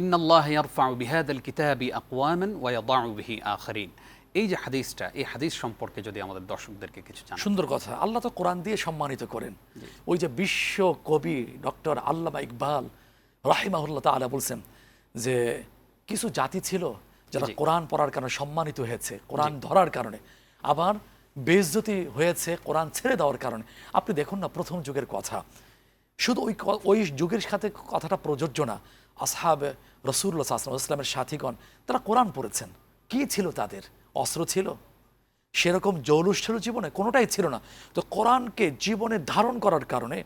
ইন্নাল্লাহ ইয়ারফাউ বিহাদাল কিতাবি আকওয়ামান ওয়া ইয়াদাউ বিহি আখারিন। এই যে হাদিসটা এই হাদিস সম্পর্কে যদি আমাদের দর্শকদেরকে কিছু জানান। সুন্দর কথা। আল্লাহ তো কোরআন দিয়ে সম্মানিত করেন। ওই যে বিশ্ব কবি ডক্টর আল্লামা ইকবাল রাহিমাহুল্লাহ তাআলা বলছেন যে কিছু জাতি ছিল যারা। কোরআন পড়ার কারণে সম্মানিত হয়েছে কোরআন ধরার কারণে। আবার বেজ্জতি হয়েছে কোরআন ছেড়ে দেওয়ার কারণে। আপনি দেখুন না প্রথম যুগের কথা। শুধু ওই ওই যুগের সাথে কথাটা প্রযোজ্য না। আসহাব রসুল্লা আসলাম ইসলামের সাথীগণ, তারা কোরআন পড়েছেন। কি ছিল তাদের? অস্ত্র ছিল? সেরকম জৌলুস ছিল জীবনে? কোনোটাই ছিল না। তো কোরআনকে জীবনে ধারণ করার কারণে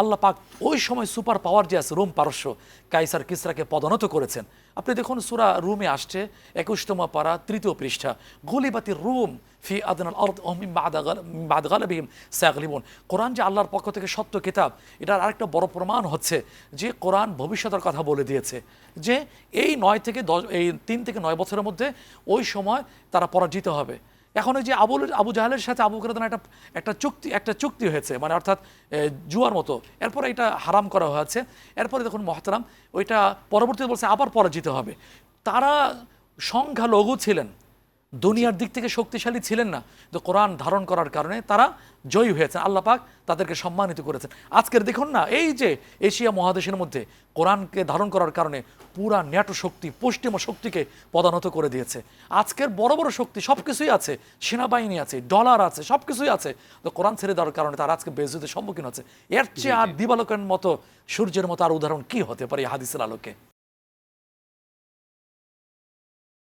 আল্লাহ পাক ওই সময় সুপার পাওয়ার যে আছে, রোম পারস্য, কাইসার কিসরাকে পদোন্নত করেছেন। আপনি দেখুন, সুরা রুমে আসছে, একুশতম পারা, তৃতীয় পৃষ্ঠা। গুলিবাতি রুম ফি আদনাল গালাবিহিম সায়াগলিবুন। কোরআন যে আল্লাহর পক্ষ থেকে সত্য কিতাব, এটার আরেকটা বড় প্রমাণ হচ্ছে যে কোরআন ভবিষ্যতের কথা বলে দিয়েছে। যে এই নয় থেকে দশ, এই তিন থেকে নয় বছরের মধ্যে ওই সময় তারা পরাজিত হবে। এখন ওই যে আবুল আবু জাহালের সাথে আবু কেরাদান একটা একটা চুক্তি একটা চুক্তি হয়েছে মানে অর্থাৎ জুয়ার মতো। এরপরে এটা হারাম করা হয়েছে। এরপরে দেখুন মহতারাম, ওইটা পরবর্তীতে বলছে আবার পরাজিত হবে। তারা সংখ্যালঘু ছিলেন। দুনিয়ার দিক থেকে শক্তিশালী ছিলেন না। তো কোরআন ধারণ করার কারণে তারা জয়ী হয়েছেন। আল্লাহ পাক তাদেরকে সম্মানিত করেছেন। আজকের দেখুন না এই যে এশিয়া মহাদেশের মধ্যে কোরআনকে ধারণ করার কারণে পুরা ন্যাটো শক্তি পশ্চিমা শক্তিকে পদানত করে দিয়েছে। আজকের বড় বড় শক্তি সব কিছুই আছে সেনাবাহিনী আছে ডলার আছে সব কিছুই আছে। তো কোরআন ছেড়ে দেওয়ার কারণে তারা আজকে বেজুদের সম্মুখীন হচ্ছে। এর চেয়ে আর দিবালোকের মতো সূর্যের মতো আর উদাহরণ কি হতে পারে হাদিসের আলোকে?